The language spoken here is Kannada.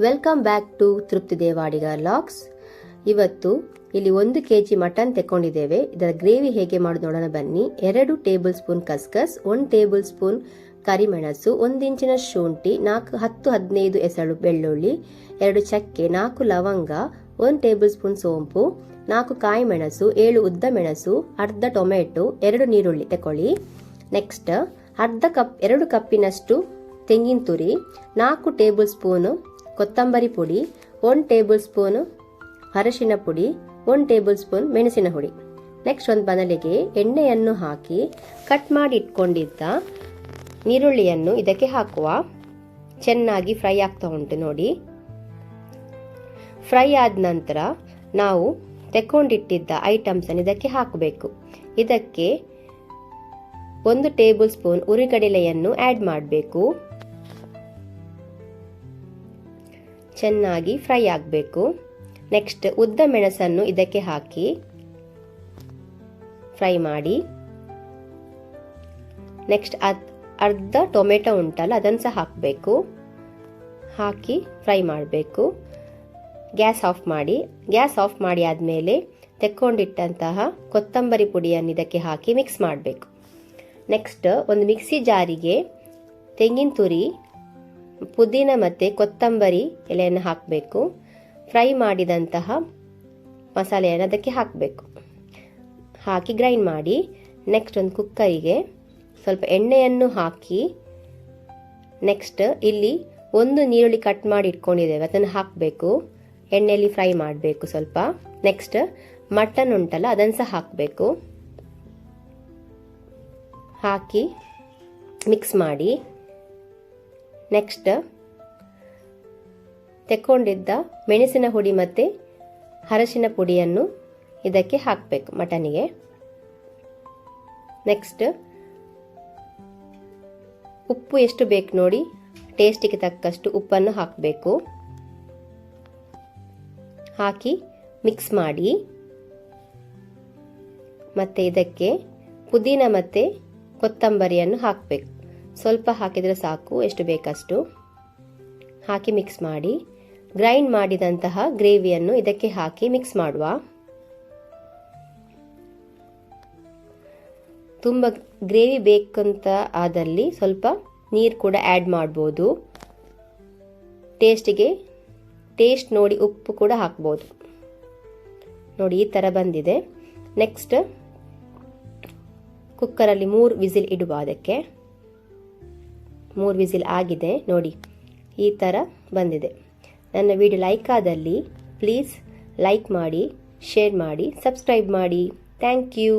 ವೆಲ್ಕಮ್ ಬ್ಯಾಕ್ ಟು ತೃಪ್ತಿ ದೇವಾಡಿಗ ಲಾಕ್ಸ್ ಇವತ್ತು ಇಲ್ಲಿ ಒಂದು ಕೆ ಜಿ ಮಟನ್ ತೆಕ್ಕೊಂಡಿದ್ದೇವೆ. ಇದರ ಗ್ರೇವಿ ಹೇಗೆ ಮಾಡೋದು ನೋಡೋಣ. ಬನ್ನಿ. ಎರಡು ಟೇಬಲ್ ಸ್ಪೂನ್ ಕಸ್ಕಸ್ ಒಂದು ಟೇಬಲ್ ಸ್ಪೂನ್ ಕರಿಮೆಣಸು ಒಂದು ಇಂಚಿನ ಶುಂಠಿ, ನಾಲ್ಕು, ಹತ್ತು, ಹದಿನೈದು ಎಸಳು ಬೆಳ್ಳುಳ್ಳಿ, ಎರಡು ಚಕ್ಕೆ, ನಾಲ್ಕು ಲವಂಗ, ಒಂದು ಟೇಬಲ್ ಸ್ಪೂನ್ ಸೋಂಪು, ನಾಲ್ಕು ಕಾಯಿ ಮೆಣಸು, ಏಳು ಉದ್ದ ಮೆಣಸು, ಅರ್ಧ ಟೊಮೆಟೊ, ಎರಡು ನೀರುಳ್ಳಿ ತಗೊಳ್ಳಿ ನೆಕ್ಸ್ಟ್ ಅರ್ಧ ಕಪ್, ಎರಡು ಕಪ್ಪಿನಷ್ಟು ತೆಂಗಿನ ತುರಿ, ನಾಲ್ಕು ಟೇಬಲ್ ಸ್ಪೂನು ಕೊತ್ತಂಬರಿ ಪುಡಿ, ಒಂದು ಟೇಬಲ್ ಸ್ಪೂನು ಅರಶಿನ ಪುಡಿ, ಒಂದು ಟೇಬಲ್ ಸ್ಪೂನ್ ಮೆಣಸಿನ ಹುಡಿ. ನೆಕ್ಸ್ಟ್ ಒಂದು ಬದಲಿಗೆ ಎಣ್ಣೆಯನ್ನು ಹಾಕಿ ಕಟ್ ಮಾಡಿ ಇಟ್ಕೊಂಡಿದ್ದ ನೀರುಳ್ಳಿಯನ್ನು ಇದಕ್ಕೆ ಹಾಕುವ. ಚೆನ್ನಾಗಿ ಫ್ರೈ ಆಗ್ತಾ ಉಂಟು ನೋಡಿ. ಫ್ರೈ ಆದ ನಂತರ ನಾವು ತೆಕ್ಕೊಂಡಿಟ್ಟಿದ್ದ ಐಟಮ್ಸನ್ನು ಇದಕ್ಕೆ ಹಾಕಬೇಕು. ಇದಕ್ಕೆ ಒಂದು ಟೇಬಲ್ ಸ್ಪೂನ್ ಉರಿಗಡಲೆಯನ್ನು ಆ್ಯಡ್ ಮಾಡಬೇಕು. ಚೆನ್ನಾಗಿ ಫ್ರೈ ಆಗಬೇಕು. ನೆಕ್ಸ್ಟ್ ಉದ್ದ ಮೆಣಸನ್ನು ಇದಕ್ಕೆ ಹಾಕಿ ಫ್ರೈ ಮಾಡಿ. ನೆಕ್ಸ್ಟ್ ಅರ್ಧ ಟೊಮೆಟೊ ಉಂಟಲ್ಲ, ಅದನ್ನು ಸಹ ಹಾಕಬೇಕು. ಹಾಕಿ ಫ್ರೈ ಮಾಡಬೇಕು. ಗ್ಯಾಸ್ ಆಫ್ ಮಾಡಿ. ಗ್ಯಾಸ್ ಆಫ್ ಮಾಡಿ ಆದಮೇಲೆ ತೆಕ್ಕೊಂಡಿಟ್ಟಂತಹ ಕೊತ್ತಂಬರಿ ಪುಡಿಯನ್ನು ಇದಕ್ಕೆ ಹಾಕಿ ಮಿಕ್ಸ್ ಮಾಡಬೇಕು. ನೆಕ್ಸ್ಟ್ ಒಂದು ಮಿಕ್ಸಿ ಜಾರಿಗೆ ತೆಂಗಿನ ತುರಿ ಪುದೀನ ಮತ್ತು ಕೊತ್ತಂಬರಿ ಎಲೆಯನ್ನು ಹಾಕಬೇಕು. ಫ್ರೈ ಮಾಡಿದಂತಹ ಮಸಾಲೆಯನ್ನು ಅದಕ್ಕೆ ಹಾಕಬೇಕು. ಹಾಕಿ ಗ್ರೈಂಡ್ ಮಾಡಿ. ನೆಕ್ಸ್ಟ್ ಒಂದು ಕುಕ್ಕರಿಗೆ ಸ್ವಲ್ಪ ಎಣ್ಣೆಯನ್ನು ಹಾಕಿ ನೆಕ್ಸ್ಟ್ ಇಲ್ಲಿ ಒಂದು ನೀರುಳ್ಳಿ ಕಟ್ ಮಾಡಿ ಇಟ್ಕೊಂಡಿದ್ದೇವೆ. ಅದನ್ನು ಹಾಕಬೇಕು. ಎಣ್ಣೆಯಲ್ಲಿ ಫ್ರೈ ಮಾಡಬೇಕು ಸ್ವಲ್ಪ. ನೆಕ್ಸ್ಟ್ ಮಟನ್ ಉಂಟಲ್ಲ, ಅದನ್ನು ಸಹ ಹಾಕಬೇಕು. ಹಾಕಿ ಮಿಕ್ಸ್ ಮಾಡಿ. ನೆಕ್ಸ್ಟ್ ತೆಕ್ಕೊಂಡಿದ್ದ ಮೆಣಸಿನ ಹುಡಿ ಮತ್ತು ಅರಶಿನ ಪುಡಿಯನ್ನು ಇದಕ್ಕೆ ಹಾಕಬೇಕು ಮಟನಿಗೆ. ನೆಕ್ಸ್ಟ್ ಉಪ್ಪು ಎಷ್ಟು ಬೇಕು ನೋಡಿ ಟೇಸ್ಟಿಗೆ ತಕ್ಕಷ್ಟು ಉಪ್ಪನ್ನು ಹಾಕಬೇಕು. ಹಾಕಿ ಮಿಕ್ಸ್ ಮಾಡಿ ಮತ್ತು ಇದಕ್ಕೆ ಪುದೀನ ಮತ್ತು ಕೊತ್ತಂಬರಿಯನ್ನು ಹಾಕಬೇಕು. ಸ್ವಲ್ಪ ಹಾಕಿದರೆ ಸಾಕು, ಎಷ್ಟು ಬೇಕಷ್ಟು. ಹಾಕಿ ಮಿಕ್ಸ್ ಮಾಡಿ. ಗ್ರೈಂಡ್ ಮಾಡಿದಂತಹ ಗ್ರೇವಿಯನ್ನು ಇದಕ್ಕೆ ಹಾಕಿ ಮಿಕ್ಸ್ ಮಾಡುವ. ತುಂಬ ಗ್ರೇವಿ ಬೇಕಂತ ಆದಲ್ಲಿ ಸ್ವಲ್ಪ ನೀರು ಕೂಡ ಆ್ಯಡ್ ಮಾಡ್ಬೋದು. ಟೇಸ್ಟಿಗೆ ಟೇಸ್ಟ್ ನೋಡಿ ಉಪ್ಪು ಕೂಡ ಹಾಕ್ಬೋದು. ನೋಡಿ, ಈ ಥರ ಬಂದಿದೆ. ನೆಕ್ಸ್ಟ್ ಕುಕ್ಕರಲ್ಲಿ ಮೂರು ವಿಸಿಲ್ ಇಡುವ ಅದಕ್ಕೆ. ಮೂರು ವಿಸಿಲ್ ಆಗಿದೆ. ನೋಡಿ, ಈ ಥರ ಬಂದಿದೆ. ನನ್ನ ವಿಡಿಯೋ ಲೈಕ್ ಆದಲ್ಲಿ ಪ್ಲೀಸ್ ಲೈಕ್ ಮಾಡಿ, ಶೇರ್ ಮಾಡಿ, ಸಬ್ಸ್ಕ್ರೈಬ್ ಮಾಡಿ. Thank you.